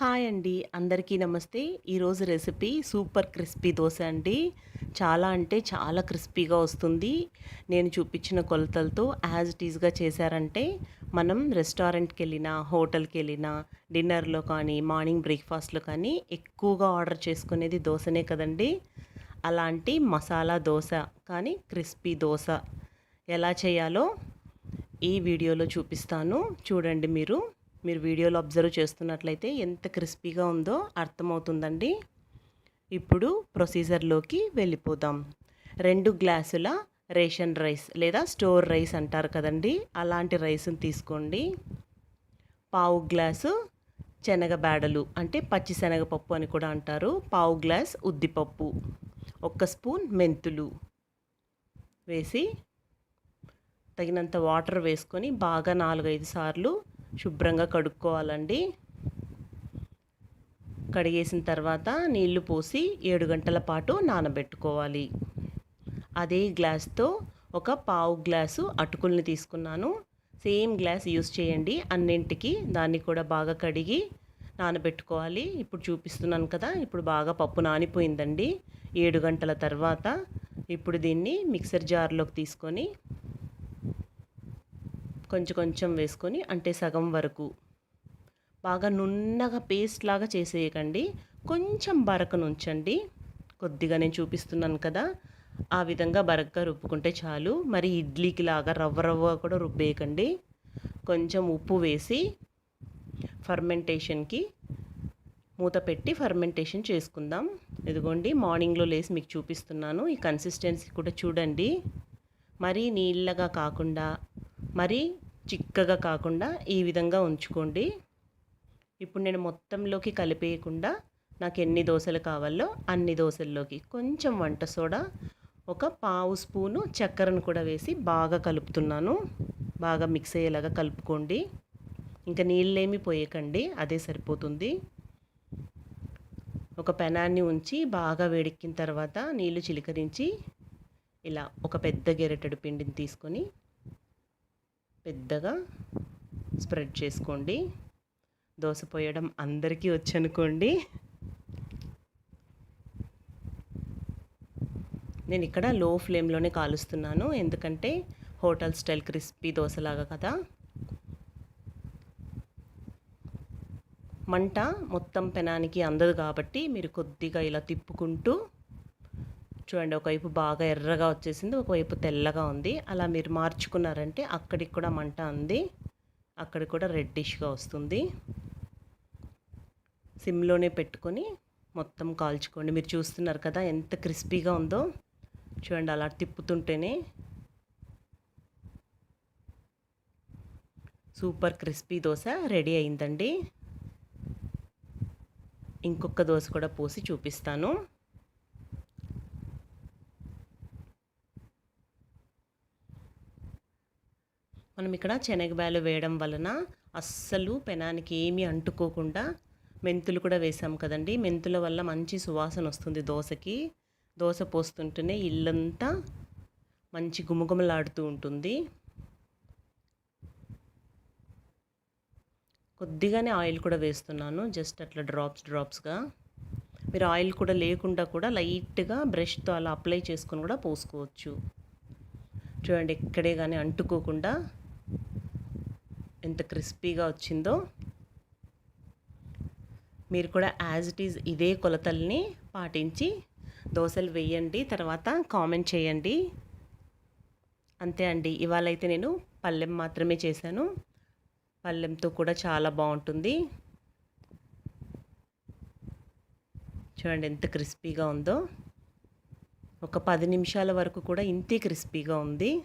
Hi అండి. అందరికీ నమస్తే. ఈరోజు రెసిపీ సూపర్ క్రిస్పీ దోశ అండి. చాలా అంటే చాలా క్రిస్పీగా వస్తుంది. నేను చూపించిన కొలతలతో యాజ్ ఇట్ ఈజ్గా చేశారంటే మనం రెస్టారెంట్కి వెళ్ళినా హోటల్కి వెళ్ళినా డిన్నర్లో కానీ మార్నింగ్ బ్రేక్ఫాస్ట్లో కానీ ఎక్కువగా ఆర్డర్ చేసుకునేది దోశనే కదండి. అలాంటి మసాలా దోశ కానీ క్రిస్పీ దోశ ఎలా చేయాలో ఈ వీడియోలో చూపిస్తాను. చూడండి మీరు. మీరు వీడియోలో అబ్జర్వ్ చేస్తున్నట్లయితే ఎంత క్రిస్పీగా ఉందో అర్థమవుతుందండి. ఇప్పుడు ప్రొసీజర్లోకి వెళ్ళిపోదాం. రెండు గ్లాసుల రేషన్ రైస్ లేదా స్టోర్ రైస్ అంటారు కదండి. అలాంటి రైస్ని తీసుకోండి. పావు గ్లాసు శనగబేడలు అంటే పచ్చి శనగపప్పు అని కూడా అంటారు. పావు గ్లాస్ ఉద్దిపప్పు ఒక్క స్పూన్ మెంతులు వేసి తగినంత వాటర్ వేసుకొని బాగా నాలుగైదు సార్లు శుభ్రంగా కడుక్కోవాలండి. కడిగేసిన తర్వాత నీళ్ళు పోసి ఏడు గంటల పాటు నానబెట్టుకోవాలి. అదే గ్లాస్తో ఒక పావు గ్లాసు అటుకుల్ని తీసుకున్నాను. సేమ్ గ్లాస్ యూస్ చేయండి. అన్నింటికి దాన్ని కూడా బాగా కడిగి నానబెట్టుకోవాలి. ఇప్పుడు చూపిస్తున్నాను కదా ఇప్పుడు బాగా పప్పు నానిపోయిందండి. ఏడు గంటల తర్వాత ఇప్పుడు దీన్ని మిక్సర్ జార్లోకి తీసుకొని కొంచెం కొంచెం వేసుకొని అంటే సగం వరకు. బాగా నున్నగా పేస్ట్ లాగా చేసేయకండి. కొంచెం బరకను ఉంచండి కొద్దిగా నేను చూపిస్తున్నాను కదా ఆ విధంగా బరకగా రుబ్బుకుంటే చాలు. మరి ఇడ్లీకి లాగా రవ్వ రవ్వ కూడా రుబ్బేయకండి. కొంచెం ఉప్పు వేసి ఫర్మెంటేషన్కి మూత పెట్టి ఫర్మెంటేషన్ చేసుకుందాం. ఇదిగోండి మార్నింగ్లో లేసి మీకు చూపిస్తున్నాను. ఈ కన్సిస్టెన్సీ కూడా చూడండి. మరీ నీళ్ళగా కాకుండా మరీ చిక్కగా కాకుండా ఈ విధంగా ఉంచుకోండి. ఇప్పుడు నేను మొత్తంలోకి కలిపేయకుండా నాకు ఎన్ని దోశలు కావాలో అన్ని దోశల్లోకి కొంచెం వంట సోడా ఒక పావు స్పూను చక్కెరను కూడా వేసి బాగా కలుపుతున్నాను. బాగా మిక్స్ అయ్యేలాగా కలుపుకోండి. ఇంకా నీళ్ళేమి పోయకండి అదే సరిపోతుంది. ఒక పెనాన్ని ఉంచి బాగా వేడెక్కిన తర్వాత నీళ్ళు చిలకరించి ఇలా ఒక పెద్ద గెరెటెడు పిండిని తీసుకొని పెద్దగా స్ప్రెడ్ చేసుకోండి. దోశ పోయడం అందరికీ వచ్చనుకోండి. నేను ఇక్కడ లో ఫ్లేమ్లోనే కాలుస్తున్నాను. ఎందుకంటే హోటల్ స్టైల్ క్రిస్పీ దోశలాగా కదా. మంట మొత్తం పెనానికి అందదు కాబట్టి మీరు కొద్దిగా ఇలా తిప్పుకుంటూ చూడండి ఒకవైపు బాగా ఎర్రగా వచ్చేసింది ఒకవైపు తెల్లగా ఉంది. అలా మీరు మార్చుకున్నారంటే అక్కడికి కూడా మంట ఉంది అక్కడ కూడా రెడ్డిష్గా వస్తుంది. సిమ్లోనే పెట్టుకొని మొత్తం కాల్చుకోండి. మీరు చూస్తున్నారు కదా ఎంత క్రిస్పీగా ఉందో. చూడండి అలా తిప్పుతుంటేనే సూపర్ క్రిస్పీ దోశ రెడీ అయిందండి. ఇంకొక దోశ కూడా పోసి చూపిస్తాను. మనం ఇక్కడ శనగబాయలు వేయడం వలన అస్సలు పెనానికి ఏమీ అంటుకోకుండా మెంతులు కూడా వేసాం కదండి. మెంతుల వల్ల మంచి సువాసన వస్తుంది దోశకి. దోశ పోస్తుంటేనే ఇల్లంతా మంచి గుమగుమలాడుతూ ఉంటుంది. కొద్దిగానే ఆయిల్ కూడా వేస్తున్నాను జస్ట్ అట్లా డ్రాప్స్ డ్రాప్స్గా మీరు ఆయిల్ కూడా లేకుండా కూడా లైట్గా బ్రష్తో అలా అప్లై చేసుకొని కూడా పోసుకోవచ్చు. చూడండి ఎక్కడే కానీ అంటుకోకుండా ఎంత క్రిస్పీగా వచ్చిందో. మీరు కూడా యాజ్ ఇట్ ఈజ్ ఇదే కొలతల్ని పాటించి దోశలు వేయండి తర్వాత కామెంట్ చేయండి. అంతే అండి. ఇవాళ అయితే నేను పల్లెం మాత్రమే చేశాను. పల్లెంతో కూడా చాలా బాగుంటుంది. చూడండి ఎంత క్రిస్పీగా ఉందో. ఒక పది నిమిషాల వరకు కూడా ఇంతే క్రిస్పీగా ఉంది.